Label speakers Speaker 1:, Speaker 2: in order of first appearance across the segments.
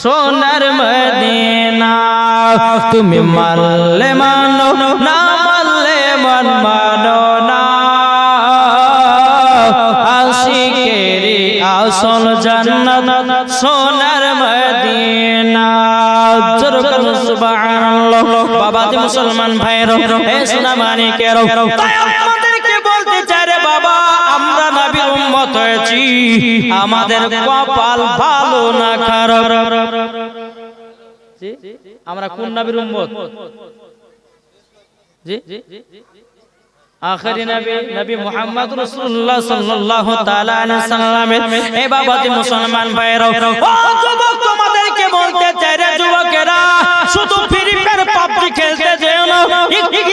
Speaker 1: সোনার মদিনা। তুমি মানলে মানো, না মানলে মন মানো না। আশিকেরি আসল জান্নাত সোনার মদিনা। সুবহানাল্লাহ। বাবা মুসলমান ভাইরো এ সোনা মানিকেরো আমাদের কপাল ভালো না খারাপ। আমরা কোন নবীর উম্মত? জি? আখেরি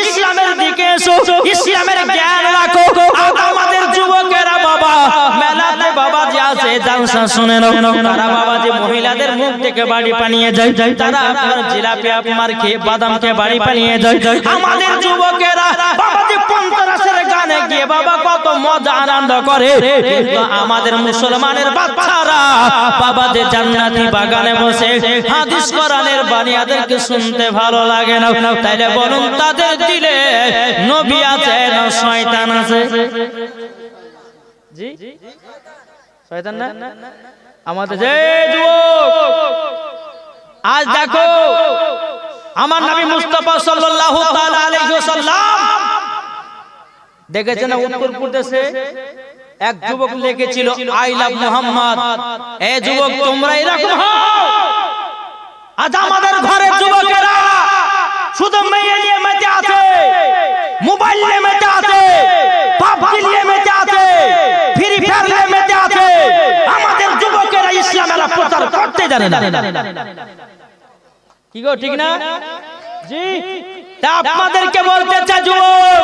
Speaker 1: ইসলামের ইসলামের জ্ঞান রাখো। আমাদের যুবকেরা বাবা যে আছে তারা বাবা যে মহিলাদের মুখ থেকে বাড়ি পানিয়ে যায়। তারা আপনার জিলাপি আপনার খেয়ে, বাদাম খেয়ে বাড়ি পানিয়ে যায়। আমাদের যুবকেরা বাবা যে গানে গিয়ে, বাবা, কত মজা আনন্দ করে। আমাদের মুসলমানের বাচ্চারা বাবা যে জান্নাতি বাগানে বসে হাদিস কোরআনের বানিয়াদেরকে শুনতে ভালো লাগে না। তাইলে বলুন, তাদের দিলে নবী আছে না শয়তান আছে? জি? শয়তান না? আমাদের যে যুবক আজ দেখো আমার নবী মুস্তাফা সাল্লাল্লাহু তাআলা আলাইহি ওয়াসাল্লাম দেখেছেন উত্তর প্রদেশে এক যুবক লিখেছিল আই লাভ মুহাম্মদ। এ যুবক তোমরা এরকম হও। আজ আমাদের ঘরের যুবকেরা শুধু মেয়ে নিয়ে মেতে আছে মোবাইল নিয়ে মেতে আছে পাবজি নিয়ে মেতে আছে ফ্রি ফায়ার নিয়ে মেতে আছে আমাদের যুবকেরা ইসলামের প্রচার করতে জানে না। কি গো ঠিক না? জি। তা আপনাদেরকে বলতে চাই যুবক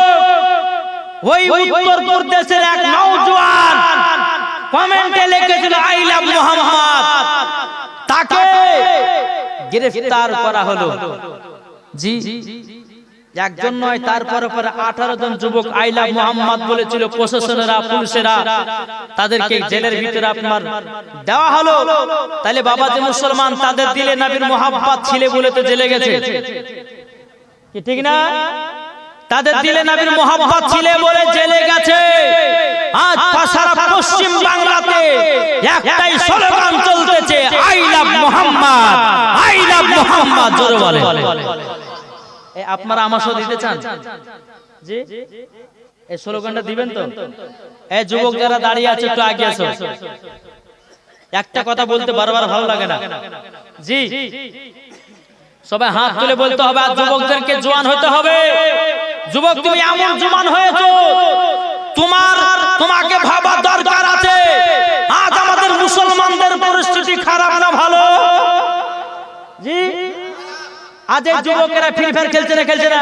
Speaker 1: ওই উত্তর প্রদেশের এক নওজোয়ান কমেন্টে লিখেছিল আই লাভ মোহাম্মদ। তাকে গ্রেফতার করা হলো। জি। একজন নয় তারপর পর আঠারো জন যুবক আইলা মোহাম্মদ বলেছিল প্রশাসনেরা পুলিশেরা তাদেরকে জেলের ভিতরে আপনার দেওয়া হলো। তাহলে বাবা যে মুসলমান তাদের দিলে নবীর মোহাম্মদ ছিলে বলে তো জেলে গেছে। কি ঠিক না? তাদের দিলে নবীর মোহাম্মদ ছিলে বলে জেলে গেছে। আজ সারা পশ্চিম বাংলাতে একটাই স্লোগান চলতেছে I love Mohammad. I love Mohammad জোরে বলে আপনারা দিতে চান? জি? এই স্লোগানটা দিবেন তো? এই যুবক যারা দাঁড়িয়ে আছে, একটু আগে একটা কথা বলতে বারবার ভালো লাগে না। জি? সবাই হাত তুলে বলতে হবে, আর যুবকদেরকে জোয়ান হতে হবে। যুবক, তুমি এমন জোয়ান হয়েছো, তোমার, তোমাকে আজ এই যুবকেরা ফ্রি ফায়ার খেলছে না খেলছে না।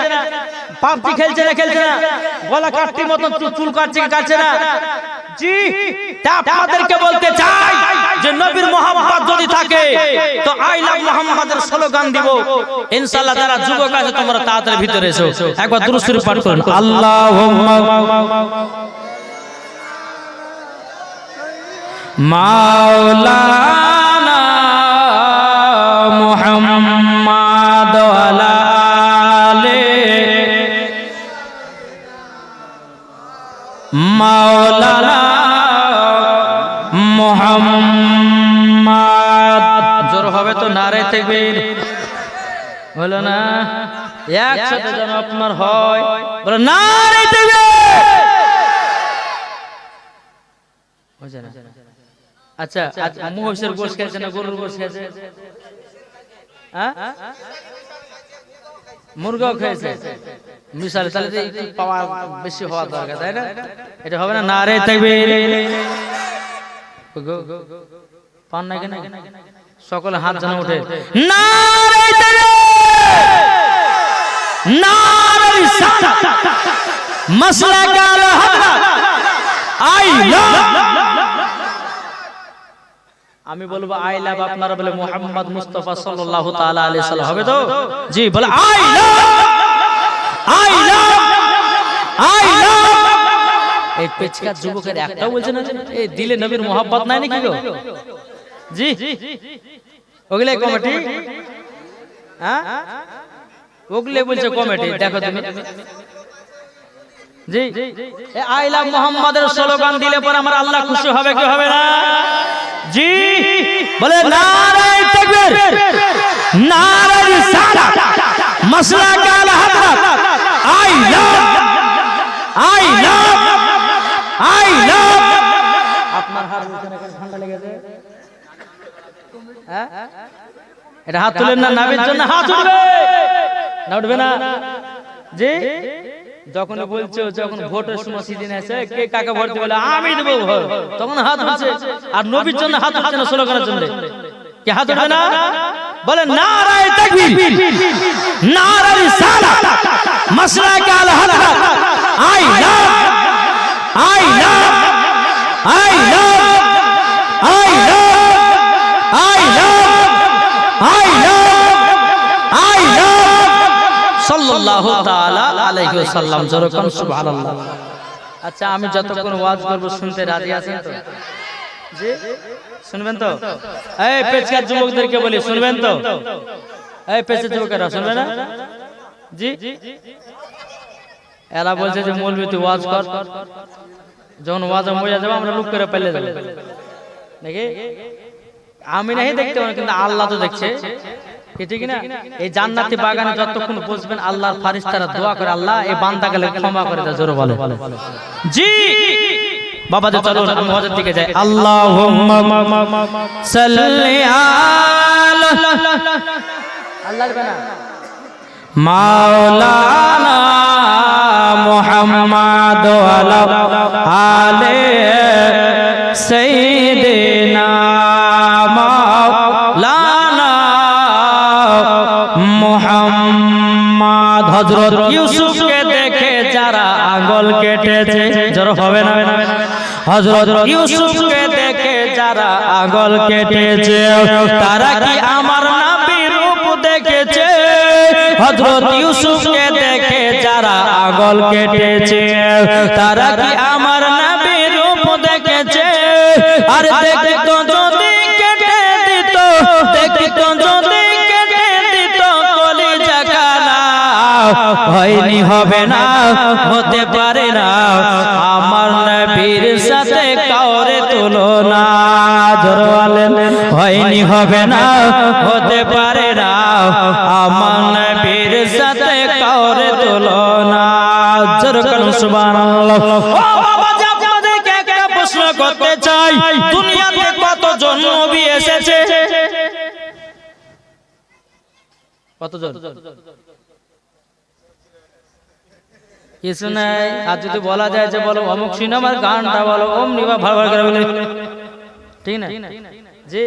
Speaker 1: পাবজি খেলছে না খেলছে না। গলা কাটতির মতন চুল- কাটছে কাটছে না? জি। তা আপনাদেরকে বলতে চাই যে নবীর মোহাম্মদ যদি থাকে তো আই লাভ মোহাম্মদের স্লোগান দিব। ইনশাআল্লাহ যারা যুবক আছে তোমরা তাড়াতাড়ি ভিতরে এসো। একবার পাঠ করুন। আল্লাহুম্মা মাওলানা মাওলানা মুহাম্মাদ জোর হবে তো নারে তাকবীর হলো না একসাথে যেন আপনার হয় বলো নারে হয়েছে আচ্ছা মহিষের গোশ খেয়েছে না গরুর গোশ খেয়েছে হ্যাঁ মুরগাও খেয়েছে মিশালে তাহলে একটু পাওয়া বেশি হওয়া দরকার, তাই না? এটা হবে না রে না সকলে হাত জানা উঠে আই লাভ আমি বলব আই লাভ আপনারা বলে মোহাম্মদ মুস্তফা সাল্লাল্লাহু তাআলা আলাইহি সাল্লাম। হবে তো? জি বলে I love I love I love এই পেচকা যুবকের একটাও বলছে না এই দিলে নবীর মোহাব্বত নাই নাকি গো? জি। ওগুলো কমিটি? হ্যাঁ? ওগুলো বলছে কমিটি। দেখো তুমি জি আই লাভ মোহাম্মদের স্লোগান দিলে পর আমার আল্লাহ খুশি হবে কি হবে না? জি। বলে, নারায় তাকবীর, নারায় রিসালাত মাসলা কাল আই লাভ হাত হ্যাঁ? এটা হাত তুলেন না নাবির জন্য হাত উঠবে। না উঠবে না? জি? যখন বলছো যখন ভোটের সময় সিজন আছে কে কাকে ভোট দিবে আমি দেবো ভোট। তখন হাত উঠছে আর নবীর জন্য হাত উঠছে না স্লোগানের জন্য। কি হাত উঠবে না বলে নারায় তাকবীর। নারায় রিসালাত মাসলা কাল হাদরাত I love I love I love I love সাল্লাল্লাহু আলাইহি ওয়াসাল্লাম। যেরকম সুবহানাল্লাহ। আচ্ছা আমি যতক্ষণ ওয়াজ করব শুনতে রাজি আছেন তো? জি? শুনবেন তো? এই পেচকার যুবকদেরকে বলি শুনবেন তো? এই পেচের যুবকেরা শুনবে না? জি? এরা বলছে যে মৌলবি তুই ওয়াজ কর। যখন ওয়াজ মজা যাব আমরা লুক করে পেলে যাব। নাকি? আমি নাই দেখতে পারি কিন্তু আল্লাহ তো দেখছে। এই জান্নাতি বাগানে যতক্ষণ বসবেন আল্লাহর ফারিস্তারা দোয়া করে আল্লাহ এই বান্দা গেলে ক্ষমা করে দেয় জোরে বলে জি! বাবা চলো আমি দিকে যাই। আল্লাহুম্মা সাল্লি আলা আল্লাহর বানা মাওলানা মুহাম্মদ আলে সাইয়্যিদিনা হযরত ইউসুফকে দেখে যারা আঙ্গুল কেটেছে, জোর হবে না? হযরত ইউসুফকে দেখে যারা আঙ্গুল কেটেছে, তারা কি আমার নবীর রূপ দেখেছে? হযরত ইউসুফকে দেখে যারা আগল কেটেছে, তারা কি আমার নবীর রূপ দেখেছে? আর দেখতো হতে পারে না। আমার নবীর সাথে কাউরে তুলনা জোরওয়ালেন হয়নি, হবে না, হতে পারে না। আমার নবীর সাথে কাউরে তুলনা। জোর করুন, সুবহানাল্লাহ। ও বাবা আপনাদেরকে একটা প্রশ্ন করতে চাই, দুনিয়াতে কতজন নবী এসেছে? কতজন? কিছু নাই। আর যদি বলা যায় যে বলো অমুক সিনেমার গানটা বলো অমনি বা ভালো ভালো করে বলে। ঠিক না? জি।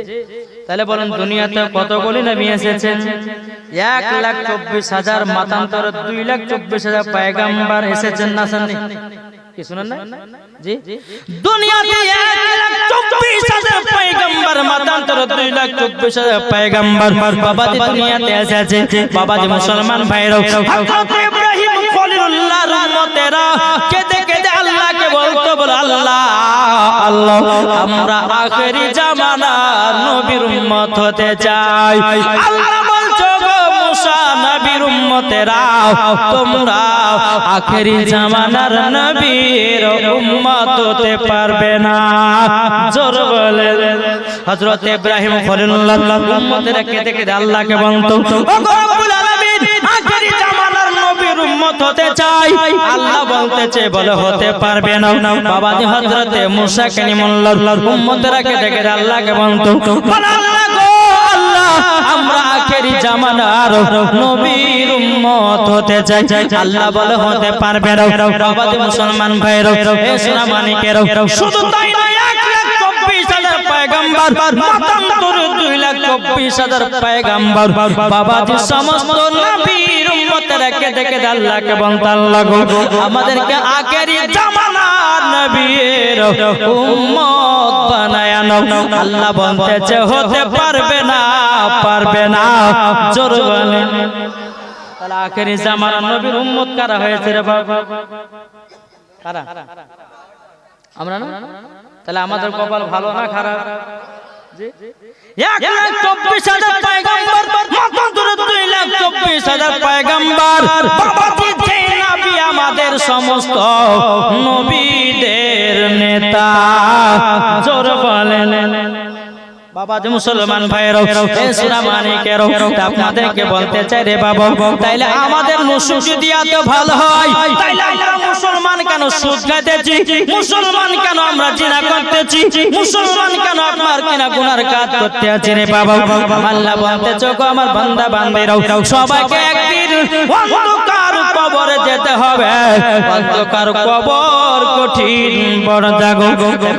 Speaker 1: তাহলে বলেন দুনিয়াতে কতগুলি নবী এসেছেন? এক লাখ চব্বিশ হাজার মাতান্তর দুই লাখ চব্বিশ হাজার পায়গাম্বার এসেছেন না শুননি কি শুনেন না জি? দুনিয়াতে পায়গাম্বার মাতান্তর পায়গাম্বার। বাবাজি দুনিয়াতে এসেছে বাবাজি মুসলমান হযরত ইব্রাহিম খলিলুল্লাহর উম্মতেরা কেঁদে কেঁদে আল্লাহকে বলতো বল আল্লাহ আল্লাহ আমরা আখেরি নবীর উম্মত হতে চাই। আল্লাহ বলছো গো মুসা নবীর উম্মতেরা, তোমরা আখেরি জামানার নবীর উম্মত হতে পারবে না। জোর বলে হযরত ইব্রাহিম খলিলুল্লাহ উম্মতেরা কেঁদে কেঁদে আল্লাহকে বলতো রব্বুল আলামিন, আখেরি জামানার নবীর উম্মত হতে চাই। আল্লাহ বলতেছে, বলে হতে পারবে না। মুসা আল্লাহকে বলতো, বলে আল্লাহ আখেরি জামানার নবীর উম্মত হতে চাই। আল্লাহ বলে হতে পারবে মুসলমান ভাইরা এ সোনা মানিকের শুধু তাই নয় পায়গাম্বার মতান্তর দুই লাখ চব্বিশ হাজার পায়গাম্বার। বাবাজি সমস্ত নবীর উম্মতেরা কেঁদে কেঁদে আল্লাহকে বলতে আল্লাহ গো আমাদেরকে আখেরি জামানার নবীর উম্মত বানায় নাও। আল্লাহ বলতেছে, হতে পারবে না পারবে না। জোর বলেন। তাহলে জামানার নবীর উম্মত কারা হয়েছে রে বাবা? কারা? আমরা না? তাহলে আমাদের কপাল ভালো না খারাপ? এক লাখ চব্বিশ হাজার পয়গম্বর মাত্র দুই লাখ চব্বিশ হাজার পয়গম্বর? বাবাজি যে নবী আমাদের সমস্ত নবীদের নেতা। বাবা যে মুসলমান ভাইয়েরও এ মানিকেরও আপনাদেরকে বলতে চাই রে বাবা। তাইলে আমাদের নসুব যদি এত ভালো হয় তাইলে মুসলমান কেন সুদ খাইতেছি? মুসলমান কেন আমরা জিনা করতেছি? মুসলমান কেন আপনার কিনা গুনার কাজ করতে আছি রে বাবা? আল্লাহ বলতে চোখ আমার বান্দা বান্দিরাও সবাইকে একদিন অন্ধকার কবরে যেতে হবে। অন্ধকার কবর কঠিন বড় জাগো।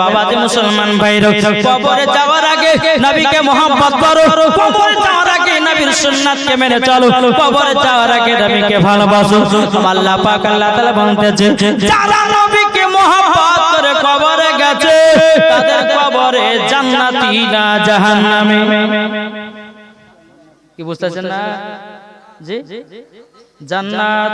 Speaker 1: বাবা যে মুসলমান ভাইরা কবরে যাওয়ার আগে নবীকে মোহাম্মত করো। কবরে যাওয়ার আগে নবীর সুন্নাতকে মেনে চলো। কবরে যাওয়ার আগে নবীকে ভালোবাসো। আল্লাহ পাক আল্লাহ তাআলা বলতেছে, যারা নবীকে মোহাম্মত করে কবরে গেছে, তাদের কবরে জান্নাতি না জাহান্নামী। কি বুঝতেছেন না? জি? জান্নাত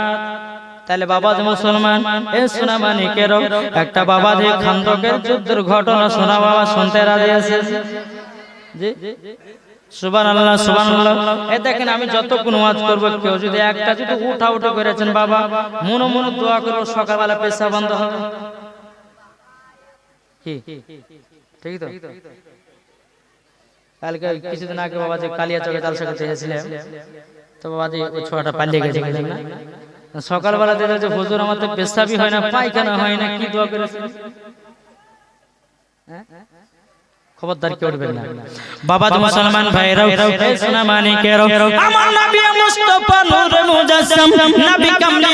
Speaker 1: তাহলে বাবা যে মুসলমান, এ সোনা মানিকেরও একটা বাবা যে খান্দকের যুদ্ধের ঘটনা শোনা বাবা শুনতে রাজি আছে? জি? সুবান আল্লাহ সুবান আল্লাহ দেখেন, আমি যতক্ষণ করব, কেউ যদি একটা যদি উঠা করেছেন বাবা করব, সকালবেলা কালকে কিছুদিন আগে বাবা যে কালিয়া চকে এসেছিলাম তো বাবা যে ছোয়াটা পালিয়ে গেছে সকালবেলা দেখা যে হুজুর আমার তো পেশাবি হয় না, পায়খানা হয় না, কি দোয়া করেছে? হ্যাঁ? বাবা তো মুসলমান কামলি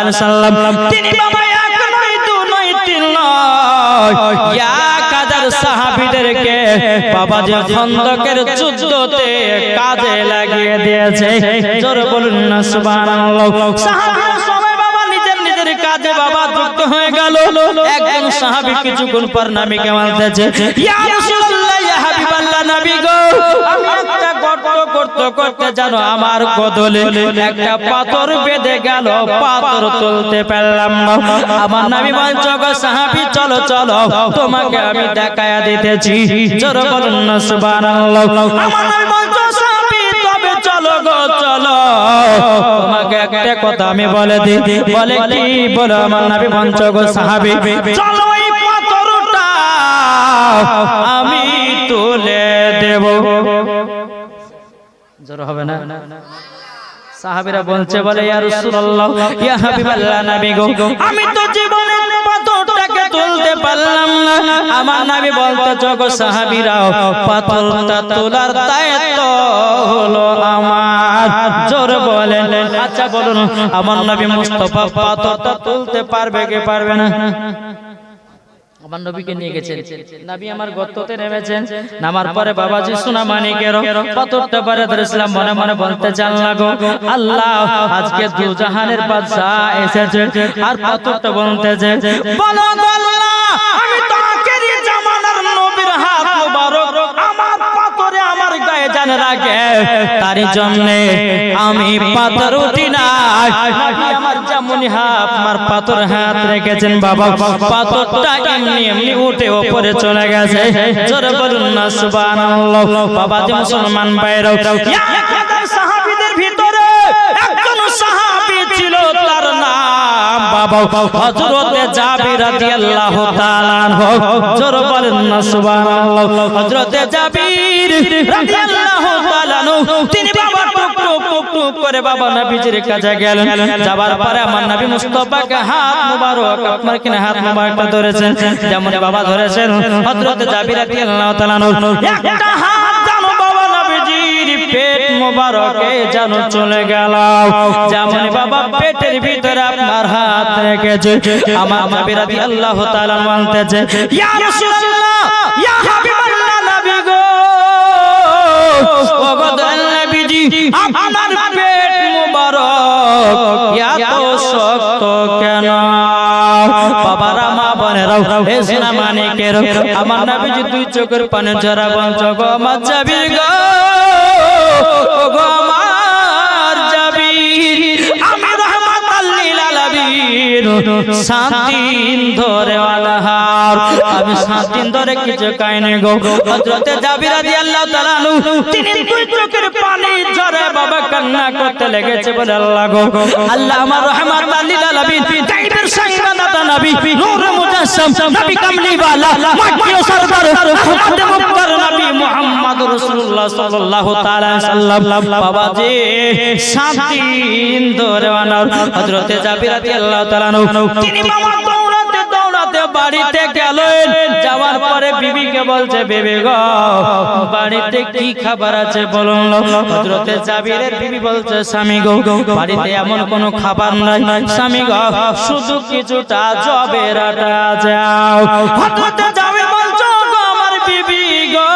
Speaker 1: বাবা যে খন্দকের যুদ্ধতে কাজে লাগিয়ে দিয়েছে, জোর বলুন না কাজে বাবা যুক্ত হয়ে গেল। কিছুক্ষণ পর রাসূলুল্লাহ ইয়া হাবিবাল্লাহ নবী গো আমি একটা গর্ত করতে জানো আমার কদলে একটা পাথর বেঁধে গেল পাথর তুলতে পারলাম না। আমার বলছ গো সাহাবী চলো চলো তোমাকে আমি দেখায়া দিতেছি। জোর বলুন না সুবহানাল্লাহ। আমার নবী বলছ সাহাবী তবে চলো গো চলো। তোমাকে একটা কথা আমি বলে দিই। বলে কি বলো আমার নবী বলছ গো সাহাবী? চলো এই পাথরটা হবে না। সাহাবীরা বলছে বলে ইয়া রাসূলুল্লাহ ইয়া হাবিবাল্লাহ নবী গো আমি তো জীবনে পাথরটাকে তুলতে পারলাম না। আমার নবী বলতে সাহাবীরা পাথরটা তোলার দায়িত্ব হলো আমার। জোর বলেন। আচ্ছা বলুন আমার নবী মুস্তাফা পাথরটা তুলতে পারবে কি পারবে না? আমার নবীকে নিয়ে গেছেন। নবী আমার গর্ততে নেমেছেন। নামার পরে বাবাজি সোনা মানিকের পাথরটা পারে ধরেছিলাম মনে মনে বলতে চান লাগো। আল্লাহ আজকে দু জাহানের বাদশাহ এসেছে। আর পাথরটা বলতেছে বলো গো আল্লাহ আমি তো জান রাখে, তার জন্য আমি পাথর উঠি না। আমার যেমনই হাত আমার পাথর হাত রেখেছেন বাবা। পাথরটা এমনি এমনি উঠে ওপরে চলে গেছে। জোরে বলুন না বাবা যে মুসলমান বাইরেও ভিতরে একজন ছিল, তার বাবা হযরতে জাবির রাদিয়াল্লাহু তাআলা জোর বলেন না, সুবহানাল্লাহ। হযরতে জাবির রাদিয়াল্লাহু তাআলা তিনি বাবা করে বাবা কাছে গেলেন। যাবার পরে আমার নবী হাত মুবারক, আপনার কিনে হাত মুবারকটা ধরেছেন। যেমন বাবা ধরেছেন জাবির রাদিয়াল্লাহু তাআলা একটা হাত বাবা পেট চলে গেল যেমন বাবা পেটের ভিতরে আপনার হাত রেখেছে, আমার নবী রাদিয়াল্লাহু তাআলা বলতেছে, ইয়া রাসূলুল্লাহ, ইয়া হাবিবাল্লাহ নবী গো। আপনার পেট এত শক্ত কেন? মা আমার নবীজি দুই চোখের পানে জরা বঞ্চ গো যাবি গো। দিন ধরে আলহার আমি সাত দিন ধরে কিছু খাইনি গো। হযরতে জাবির রাদিয়াল্লাহু তাআলা তিনি দুই চোখের পানি ঝরে বাবা কান্না করতে লেগেছে বলে আল্লাহ গো। আল্লাহ আমার রহমাতাল লিল আলামিন, গায়বের সংবাদদাতা নবী, নূর মুজাসসাম, নবী কামলি ওয়ালা মাক্কি ও সরদার খাতাম মুক্তার নবী মুহাম্মদ রাসূলুল্লাহ সাল্লাল্লাহু তাআলা সাল্লাম। বাবা জি, সাত দিন ধরে আনার হযরতে জাবির রাদিয়াল্লাহু তাআলা তিনি দৌড়াতে বাড়িতে গেলেন, যাওয়ার পরে বিবিকে বলছে, বেবি গো, বাড়িতে কি খাবার আছে বলুন বিবি বলছে, স্বামী গো, বাড়িতে এমন কোনো খাবার নাই। স্বামী গো, শুধু কিছুটা জবের আটা যাও। জাবির বলছো আমার বিবি গো,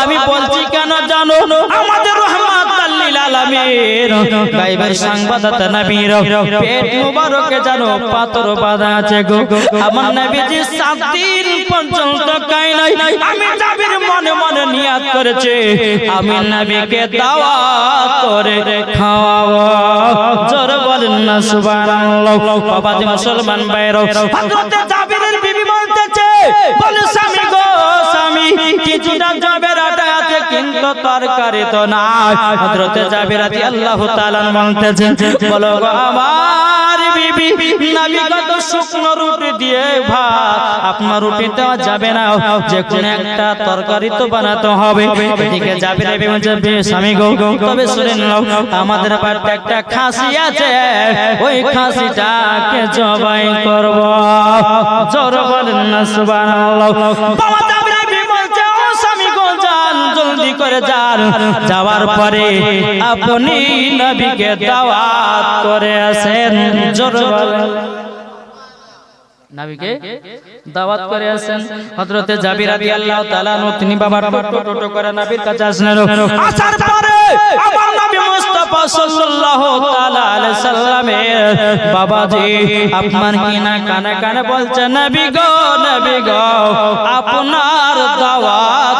Speaker 1: আমি বলছি কেন জানো? লিল আলামিন সংবাদদাতা নবীর পেট মুবারকে জানো, পাথর বাঁধা আছে গো। আমার নবীজি সাত দিন পর্যন্ত খাই নাই। আমি জাবির মনে মনে নিয়াত করেছে। আমি নবীকে দাওয়াত করে খাওয়াবো। জোর বলেন না, সুবহানাল্লাহ। বাবা মুসলমান ভাইরা হযরত জাবিরের বিবি বলতেছে, বলে স্বামী গো কিছুটা জবের আছে কিন্তু তরকারি তো নাই। হযরতে জাবির বলতেছেন বলো রুটি রুটি বানাতে হবে। স্বামী গো নাও, আমাদের বাড়িতে একটা খাসি আছে। ওই খাসিটাকে জবাই করব। জোর বলেন জলদি করে যান। যাওয়ার পরে আপনি নবীকে দাওয়াত করে আসেন। সাল্লামের বাবাজি আপনার কিনা কানে কানে বলছে, নবী গো নবী গো, আপনার দাওয়াত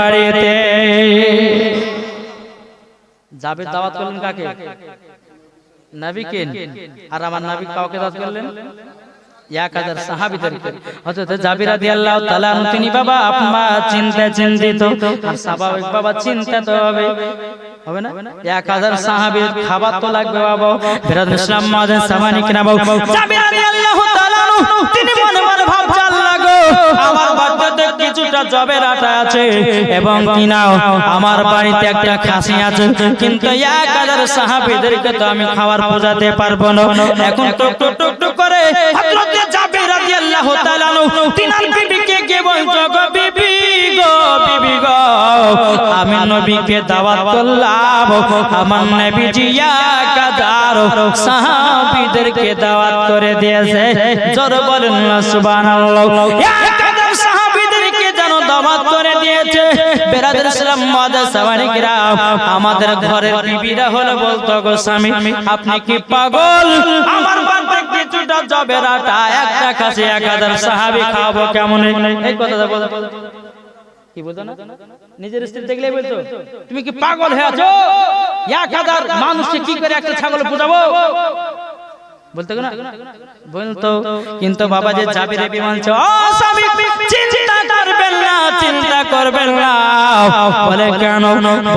Speaker 1: জাবির দাওয়াত করলেন কাকে? নবীকে আর আমার নবী কাউকে দাওয়াত করলেন? এক হাজার সাহাবিদেরকে। হযরত জাবির রাদিয়াল্লাহু তাআলা আনহু তিনি বাবা আপনা চিন্তা চিন্তিত। আর স্বাভাবিক বাবা চিন্তা হবে। হবে না? এক হাজার সাহাবীর খাবার তো লাগবে বাবা। ফেরাদ ইসলাম মাঝে সামানি কিনা বাবা জাবির রাদিয়াল্লাহু তাআলা তিনি মনে মনে ভাবছে আল্লাহ গো আমার কিছুটা জবের আটা আছে এবং আমার বাড়িতে একটা খাসি আছে। কিন্তু এক হাজার সাহাবীদেরকে পারব না। এখন টুক টুক টুক করে আমি নবীকে দাওয়াত করলাম। আমার নবীজি এক হাজার সাহাবীদেরকে দাওয়াত করে দিয়েছে। জোর বলেন না, সুবহানাল্লাহ। আমাদের ঘরের বিবিরা হলে বলতো, গো স্বামী, আপনি কি পাগল? কিছুটা জবের আটা, একটা খাসি, এক হাজার সাহাবী খাব কেমন? কি বলতো না? নিজের স্ত্রী দেখলে বলতো তুমি কি পাগল হয়ে আছো? এক হাজার মানুষকে কি করে একটা ছাগল বুঝাবো? বলতো না বলতো কিন্তু বাবা যে যাবে রে স্বামী চিন্তা করবেন না চিন্তা করবেন না। বলে কেন?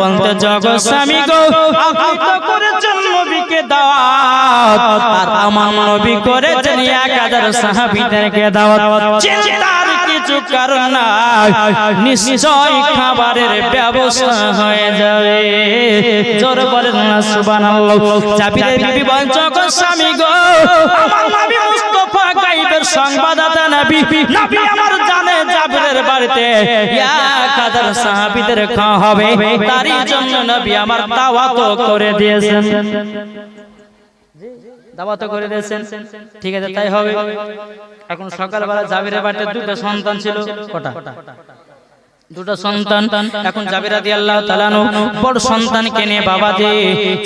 Speaker 1: বলতে জগৎ স্বামী গো আপনি তো করেছেন নবীকে দাওয়াত। আর আমার নবী করেছেন এক হাজার সাহাবীদেরকে দাওয়াত। চিন্তার কিছু কারণ নিশ্চয় খাবারের ব্যবস্থা হয়ে যাবে। জোর বলেন না সুবহানাল্লাহ। বিবি স্বামী গো আমার নবী মুস্তাফা সংবাদদাতা নবী নবী আমার জানে জাবিরের বাড়িতে। এক হাজার সাহাবীদের খাওয়া হবে? তারই জন্য নবী আমার দাওয়াত করে দিয়েছেন। দাওয়াত করে দিয়েছেন। ঠিক আছে তাই হবে। এখন সকালবেলা জাবিরের বাড়িতে দুটো সন্তান ছিল। কটা? দুটো সন্তান। এখন জাবিরা দিয়ে আল্লাহ তালানো বড় সন্তানকে নিয়ে বাবা যে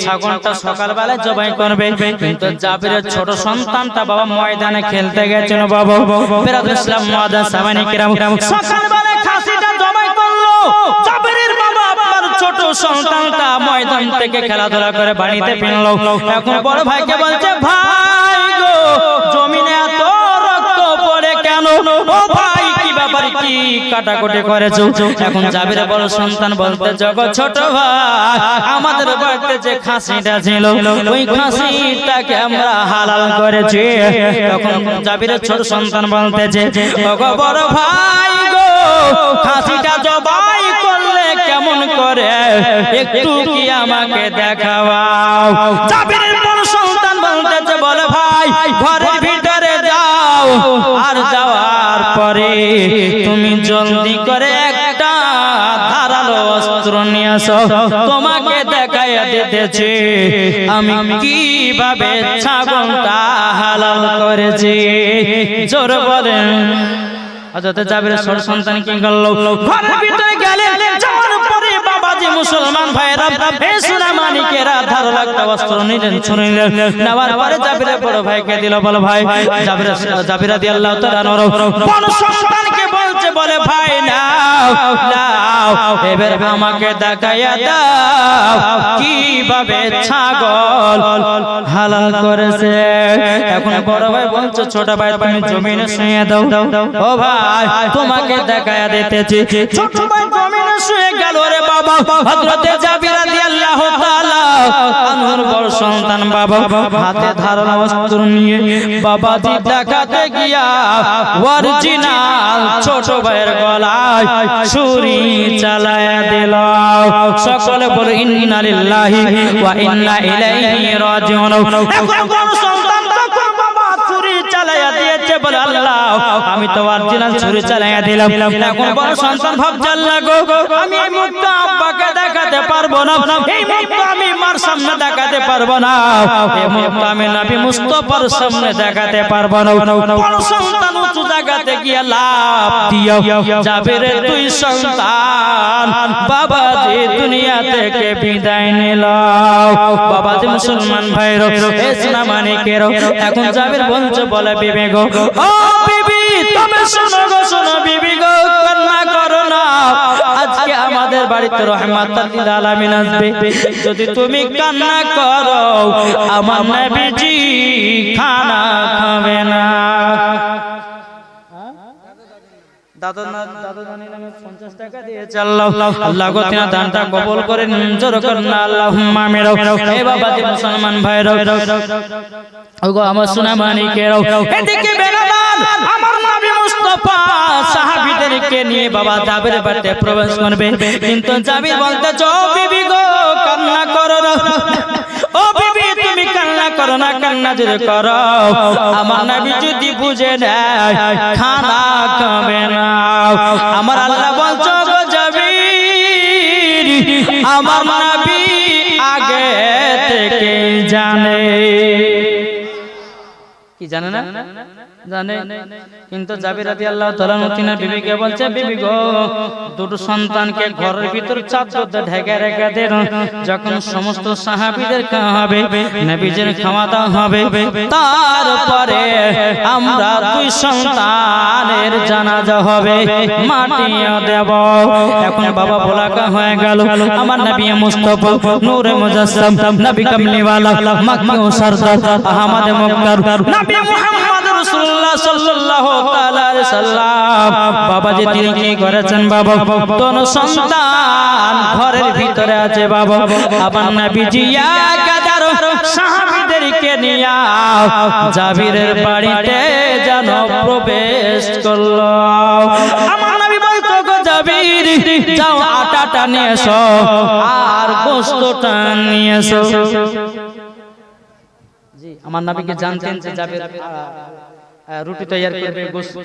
Speaker 1: ছাগলটা সকালবেলায় জবাই করবে কিন্তু জাবিরের ছোট সন্তানটা বাবা ময়দানে খেলতে গেছিল বাবা। ইসলাম ময়দান কিরাম সকালবেলায় খাসিটা জবাই করল জাবিরের বাবা আপনার ছোট সন্তানটা ময়দান থেকে খেলাধুলা করে বাড়িতে ফিরলো। এখন বড় ভাইকে বলছে, ভাই গো, জমিনে এত রক্ত পড়ে কেন? ভাই কাটাকুটি এখন বড় সন্তান বলতে ছোট ভাই, আমাদের বাড়িতে যে খাসিটা ছিল, ওই খাসিটাকে আমরা হালাল করেছি। তখন জাবিরের ছোট সন্তান বলতেছে, ওগো বড় ভাই গো, খাসিটা জবাই কেমন করে? একটু কি আমাকে দেখাও? জাবিরের বড় সন্তান বলতেছে, বলে ভাই, ঘরের ভিতরে যাও। আর যাওয়ার পরে তুমি জলদি করে একটা ধারালো অস্ত্র নিয়ে আসো। তোমাকে দেখাইয়া দিতেছি, আমি কীভাবে ছাগলটা হালাল করেছি? জোর বলেন। অযথা জাবির ছোট সন্তান কি করল? ঘরের ভিতরে হে সোনা দিল বলো ভাই জাবির জাবিরা দিয়ে আল্লাহ বলে ভাই নাও নাও এবার আমাকে দেখাইয়া দাও কীভাবে ছাগল হালাল করেছে? এখন বড় ভাই বলছে ছোট ভাই তুমি জমিনে শুয়ে দাও। ও ভাই তোমাকে দেখায়া দিতেছি। ছোট ভাই জমিনে শুয়ে গেল রে বাবা। হযরতে জাবির রাদিয়াল্লাহু তাআলা আনহুর বড় সন্তান বাবা হাতে ধারণ অস্ত্র নিয়ে বাবাজি দেখাতে গিয়া অরিজিনাল ছোট ভাইয়ের গলায় ছুরি চালায় দিল। সকলে বলো ইন্না লিল্লাহি ওয়া ইন্না ইলাইহি রাজিউন। এখন সন্তান আমি তো অরিজিনাল ছুরি চালায়া দিলাম। এখন বড় সন্তান ভাবছে, আল্লাহ গো, আমি এই আব্বাকে দেখাতে পারব না। এই মুখটা আমি মার সামনে দেখাতে পারব না। এই মুখটা আমি নবী মুস্তাফার সামনে দেখাতে পারব না। বড় সন্তান উঁচু জায়গাতে গিয়ে লাভ দিও যাবে রে তুই সন্তান, বাবা যে দুনিয়া থেকে বিদায় নিল। বাবা যে মুসলমান ভাইরো এসনা মানিকেরো এখন জাবির বলছে বলে বিবে গো ও বিবি তুমি শোনো গো, শোনো বিবি গো, কান্না করো না। আজকে আমাদের বাড়িতে আলামিন আসবে। যদি তুমি কান্না করো, আমার নবীজি খানা খাবে না। দাদা দাদা জানি নামে 50 টাকা দিয়েছে। আল্লাহ আল্লাহ গো তিনা দানটা কবুল করে জোর করেন আল্লাহুম্মা মেরো হে বাবা দি মুসলমান ভাইরো ওগো আমার সোনা মানিকেরো এদিকে বেলাল আমার নবী মুস্তাফা সাহাবীদেরকে নিয়ে বাবা জাবির বাড়িতে প্রবেশ করবে। কিন্তু জাবির বলতে চো বিবি গো কান্না করো ও করো না কান্না যদি করো? আমার নবী যদি বুঝে নেয়, খানা কমে না। আমার আল্লাহ বলছো যাবি আমার নবী আগে থেকে জানে। কি জানে না? জানে। কিন্তু জাবির রাদিয়াল্লাহু তাআলা নতিনা বিবিকে বলছে বিবি গো দুটো সন্তানকে ঘরের ভিতর চাদর ঢেকে রেখে দেন। যখন সমস্ত সাহাবীদের খাওয়া হবে নবীজির খাওয়া দাওয়া হবে। তারপরে আমরা দুই সন্তানের জানাজা হবে মাটিও দেব। এখন বাবা ভোলাকা হয়ে গেল। আমার নবী মুস্তাফা নূরে মুজাসসাম নবী কামলিওয়ালা মাক্কি ও সরদার আহমদ মুক্তার নবী মুহাম্মদ রাসূলুল্লাহ সাল্লাল্লাহু তাআলা সাল্লাম বাবা যে তিনি কি করেছেন বাবা? কোন সন্তান ঘরের ভিতরে আছে বাবা। আমার নবীজি এক হাজার সাহাবীদেরকে নিয়ে জাবিরের বাড়িতে যেন প্রবেশ করল। আমার নবী বলতো, গো জাবির, যাও আটাটা নিয়ে এসো আর গোস্তটা নিয়ে এসো। আমার নাবিকে জানতেন যে যাবে রুটি তৈরি করবে গোস্ত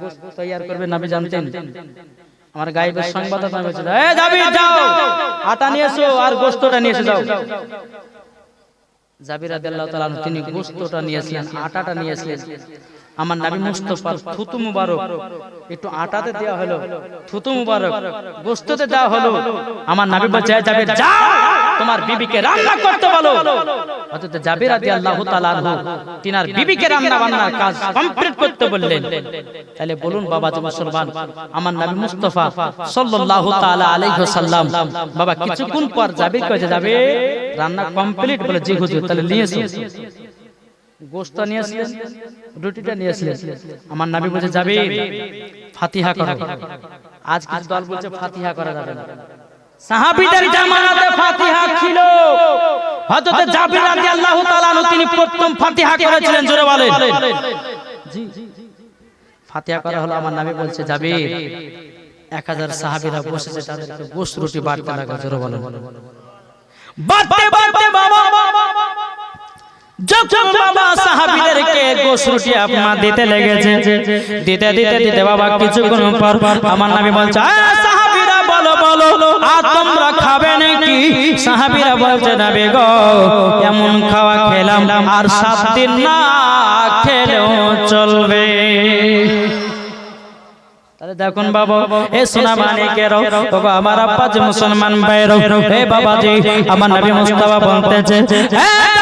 Speaker 1: গোস্ত তৈরি করবে নাবি জানতেন। আমার গায়েবের সংবাদদাতা বলেছিল এ যাবি যাও! আটা নিয়ে এসো আর গোস্তটা নিয়ে এসে যাও! জাবির রাদিয়াল্লাহু তাআলা তিনি গোস্তটা নিয়েছিলেন আটাটা নিয়ে নিয়েছিলেন আমার নবী মুস্তাফার থুতু মুবারক একটু আটাতে দেওয়া হলো। থুতু মুবারক গোস্ততে দেওয়া হলো। আমার নবী বলছে "এই জাবির যাও! তোমার বিবিকে রান্না করতে বলো। অথচ জাবির রাদিয়াল্লাহু তাআলা আনহু তিনার বিবিকে রান্না বান্নার কাজ কমপ্লিট করতে বললেন। তাহলে বলুন বাবা যে মুসলমান আমার নবী মুস্তাফা সাল্লাল্লাহু তাআলা আলাইহি ওয়াসাল্লাম বাবা কিছুক্ষণ পর জাবির কয়ে যাবে রান্না কমপ্লিট বলে জি হুজুর তাহলে নিয়ে গোস্ত নিয়েছিলেন রুটিটা নিয়েছিলেন আমার নাবি বলছে যাবে ফাতিহা করো। আজ কিছু দল বলছে ফাতিহা করা যাবে না। সাহাবীদের জামানাতে ফাতিহা ছিল। হযরত জাবির রাদিয়াল্লাহু তাআলা তিনি প্রথম ফাতিহা করেছিলেন জোরে বলেন। জি ফাতিহা করা হলো আমার নাবি বলছে যাবে এক হাজার সাহাবীরা বসেছে তাদেরকে গোস্ত রুটি বাড়তে লাগা জোরে বলেন। বাড়তে বাড়তে বাবা যখন বাবা সাহাবীদেরকে গোশ রুটি আপনা দিতে লেগেছে দিতে দিতে দিতে বাবা কিছুক্ষণ পর আমার নবী বলছে সাহাবীরা বলো বলো আর তোমরা খাবে নাকি? সাহাবীরা বলছে নবী গো এমন খাওয়া খেলাম আর সাত দিন না খেলেও চলবে। দেখুন বাবা এ সোনা মানিকের বাবা আমার আব্বা যে মুসলমান হে আমার নবী মুস্তাফা বলতেছে হে জাবির, তবে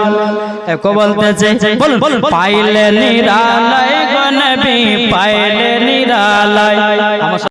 Speaker 1: একো বলতেছে পাইলে নিরালয় গনবি পাইলে নিরালয়।